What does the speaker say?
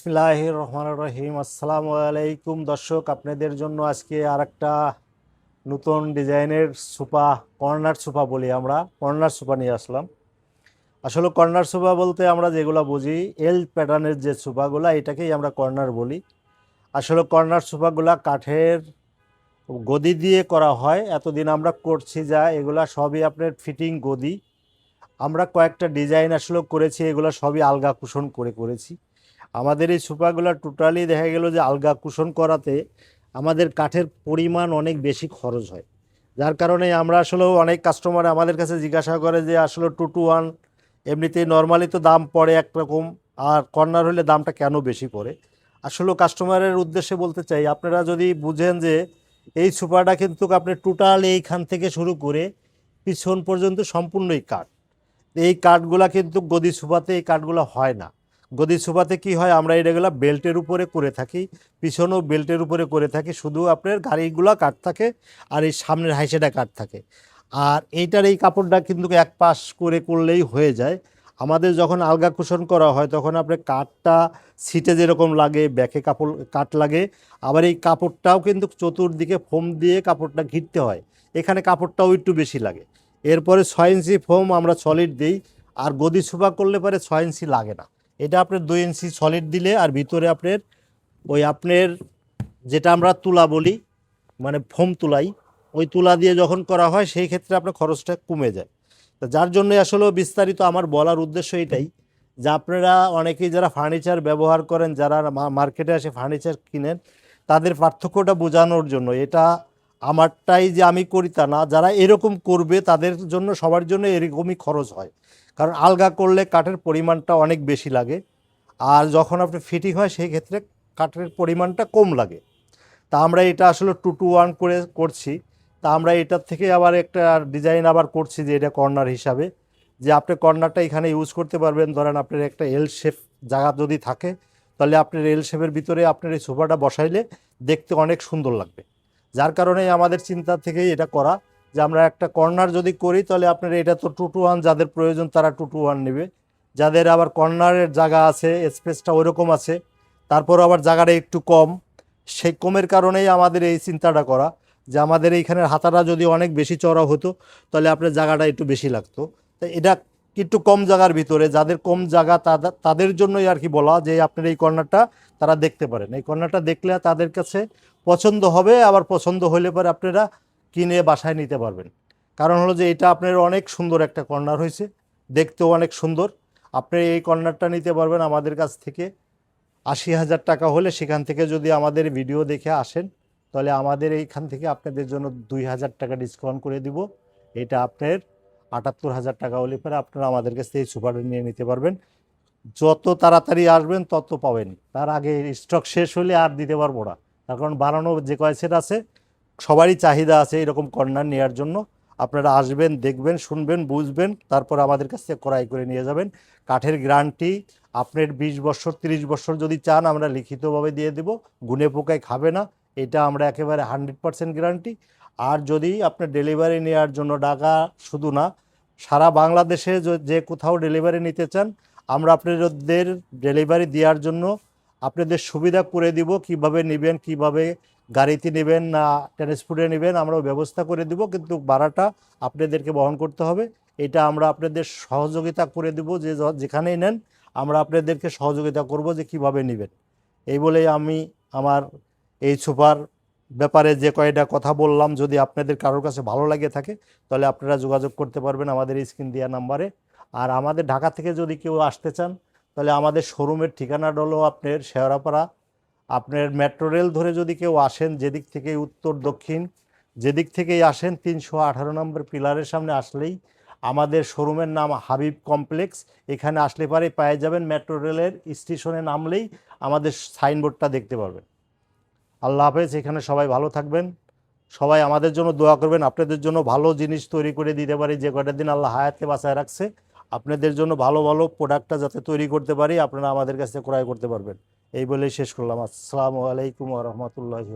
বিসমিল্লাহ রহমান রহিম আসসালামু আলাইকুম দর্শক, আপনাদের জন্য আজকে আর একটা নতুন ডিজাইনের সোফা কর্নার সোফা বলি আমরা, কর্নার সোফা নিয়ে আসলাম। আসলে কর্নার সোফা বলতে আমরা যেগুলো বুঝি এল প্যাটার্নের যে সোফাগুলো এটাকেই আমরা কর্নার বলি। আসলে কর্নার সোফাগুলা কাঠের গদি দিয়ে করা হয়, এতদিন আমরা করছি যা, এগুলা সবই আপনার ফিটিং গদি। আমরা কয়েকটা ডিজাইন আসলে করেছি, এগুলো সবই আলগা কুশন করে করেছি। আমাদের এই সোফাগুলো টোটালি দেখা গেল যে আলগা কুশন করাতে আমাদের কাঠের পরিমাণ অনেক বেশি খরচ হয়। যার কারণে আমরা আসলে অনেক কাস্টমার আমাদের কাছে জিজ্ঞাসা করে যে আসলে টু টু ওয়ান এমনিতেই নর্মালি তো দাম পড়ে একরকম, আর কর্নার হলে দামটা কেন বেশি পড়ে? আসলে কাস্টমারের উদ্দেশ্যে বলতে চাই, আপনারা যদি বুঝেন যে এই সোফাটা কিন্তু আপনি টোটাল এইখান থেকে শুরু করে পিছন পর্যন্ত সম্পূর্ণই কাঠ। এই কাঠগুলা কিন্তু গদি সোফাতে এই কাঠগুলো হয় না। গদি সোফাতে কি হয়, আমরা এটাগুলো বেল্টের উপরে করে থাকি, পিছনেও বেল্টের উপরে করে থাকি, শুধু আপনার গাড়িগুলো কাট থাকে আর এই সামনের হাইসেটা কাট থাকে। আর এইটার এই কাপড়টা কিন্তু এক পাশ করে করলেই হয়ে যায়। আমাদের যখন আলগা কুশন করা হয়, তখন আপনার কাঠটা সিটে যেরকম লাগে, ব্যাকে কাপড়, কাঠ লাগে। আবার এই কাপড়টাও কিন্তু চতুর্দিকে ফোম দিয়ে কাপড়টা ঘিরতে হয়। এখানে কাপড়টাও একটু বেশি লাগে। এরপরে ছয় ইঞ্চি ফোম আমরা সলিড দিই, আর গদি সোফা করলে পরে ছয় ইঞ্চি লাগে না। এটা আপনার দুই ইঞ্চি সলিড দিলে আর ভিতরে আপনার ওই আপনার যেটা আমরা তুলা বলি মানে ফোম তুলাই, ওই তুলা দিয়ে যখন করা হয় সেই ক্ষেত্রে আপনার খরচটা কমে যায়। তো যার জন্য আসলে বিস্তারিত আমার বলার উদ্দেশ্য এটাই যে আপনারা অনেকেই যারা ফার্নিচার ব্যবহার করেন, যারা মার্কেটে আসে ফার্নিচার কিনেন, তাদের পার্থক্যটা বোঝানোর জন্য এটা আমারটাই যে আমি করি তা না, যারা এরকম করবে তাদের জন্য সবার জন্য এরকমই খরচ হয়। কারণ আলগা করলে কাঠের পরিমাণটা অনেক বেশি লাগে। আর যখন আপনি ফিটিং হয়, সেই ক্ষেত্রে কাঠের পরিমাণটা কম লাগে। তা আমরা এটা আসলে টু টু ওয়ান করে করছি। তা আমরা এটার থেকে আবার একটা ডিজাইন আবার করছি যে এটা কর্নার হিসাবে। যে আপনি কর্নারটা এখানে ইউজ করতে পারবেন। ধরেন আপনার একটা এল শেপ জায়গা যদি থাকে, তাহলে আপনার এল শেপের ভিতরে আপনার এই সোফাটা বসাইলে দেখতে অনেক সুন্দর লাগবে। যার কারণে আমাদের চিন্তা থেকেই এটা করা। যে আমরা একটা কর্নার যদি করি, তাহলে আপনার এটা তো টু টু ওয়ান যাদের প্রয়োজন তারা টু টু ওয়ান নেবে। যাদের আবার কর্নারের জায়গা আছে স্পেসটা ওইরকম আছে, তারপর আবার জায়গাটা একটু কম, সেই কমের কারণেই আমাদের এই চিন্তাটা করা যে আমাদের এইখানের হাতাটা যদি অনেক বেশি চড়া হতো, তাহলে আপনার জায়গাটা একটু বেশি লাগতো। তো এটা একটু কম জায়গার ভিতরে, যাদের কম জায়গা তাদের তাদের জন্যই আর কি বলা যে আপনার এই কর্নারটা তারা দেখতে পারেন। এই কর্নারটা দেখলে তাদের কাছে পছন্দ হবে, আবার পছন্দ হলে পরে আপনারা কিনে বাসায় নিতে পারবেন। কারণ হলো যে এটা আপনার অনেক সুন্দর একটা কর্নার হয়েছে। দেখতেও অনেক সুন্দর। আপনি এই কর্নারটা নিতে পারবেন আমাদের কাছ থেকে আশি হাজার টাকা হলে সেখান থেকে যদি আমাদের ভিডিও দেখে আসেন, তাহলে আমাদের এইখান থেকে আপনাদের জন্য দুই হাজার টাকা ডিসকাউন্ট করে দিব। এটা আপনার আটাত্তর হাজার টাকা হলে পরে আপনারা আমাদের কাছ থেকে সুপারটা নিয়ে নিতে পারবেন। যত তাড়াতাড়ি আসবেন, তত পাবেন। তার আগে স্টক শেষ হলে আর দিতে পারব না। তার কারণ বানানো যে কয় সেট আছে সবারই চাহিদা আছে এরকম কর্নার নেওয়ার জন্য। আপনারা আসবেন, দেখবেন, শুনবেন, বুঝবেন, তারপর আমাদের কাছ থেকে ক্রয় করে নিয়ে যাবেন। কাঠের গ্যারান্টি, আপনার বিশ বছর, তিরিশ বছর যদি চান, আমরা লিখিতভাবে দিয়ে দেব, গুনে পোকায় খাবে না, এটা আমরা একেবারে হান্ড্রেড পার্সেন্ট গ্যারান্টি। আর যদি আপনার ডেলিভারি নেওয়ার জন্য টাকা শুধু না, সারা বাংলাদেশে যে কোথাও ডেলিভারি নিতে চান, আমরা আপনাদের ডেলিভারি দেওয়ার জন্য আপনাদের সুবিধা করে দিব, কীভাবে নেবেন, কীভাবে গাড়িতে নেবেন না ট্রান্সপোর্টে নেবেন, আমরাও ব্যবস্থা করে দিব, কিন্তু ভাড়াটা আপনাদেরকে বহন করতে হবে। এটা আমরা আপনাদের সহযোগিতা করে দিব, যে যেখানেই নেন, আমরা আপনাদেরকে সহযোগিতা করব যে কীভাবে নেবেন। এই বলেই আমি আমার এই সুপার ব্যাপারে যে কয়টা কথা বললাম, যদি আপনাদের কারোর কাছে ভালো লাগে থাকে, তাহলে আপনারা যোগাযোগ করতে পারবেন আমাদের স্ক্রিন দেওয়া নাম্বারে আর আমাদের ঢাকা থেকে যদি কেউ আসতে চান, তাহলে আমাদের শোরুমের ঠিকানাটা হলো আপনার শেওড়াপাড়া আপনার মেট্রো রেল ধরে যদি কেউ আসেন, যেদিক থেকে উত্তর, দক্ষিণ, যেদিক থেকেই আসেন, তিনশো আঠারো নম্বর পিলারের সামনে আসলেই আমাদের শোরুমের নাম হাবিব কমপ্লেক্স। এখানে আসলে পরে পেয়ে যাবেন মেট্রো রেলের স্টেশনে নামলেই আমাদের সাইনবোর্ডটা দেখতে পারবেন। আল্লাহ হাফেজ, এখানে সবাই ভালো থাকবেন। সবাই আমাদের জন্য দোয়া করবেন। আপনাদের জন্য ভালো জিনিস তৈরি করে দিতে পারি, যে কয়টা দিন আল্লাহ হায়াতে বাঁচায় রাখছে। আপনাদের জন্য ভালো ভালো প্রোডাক্টটা যাতে তৈরি করতে পারি, আপনারা আমাদের কাছে ক্রয় করতে পারবেন। এই বলেই শেষ করলাম। আসসালামু আলাইকুম রহমতুল্লাহি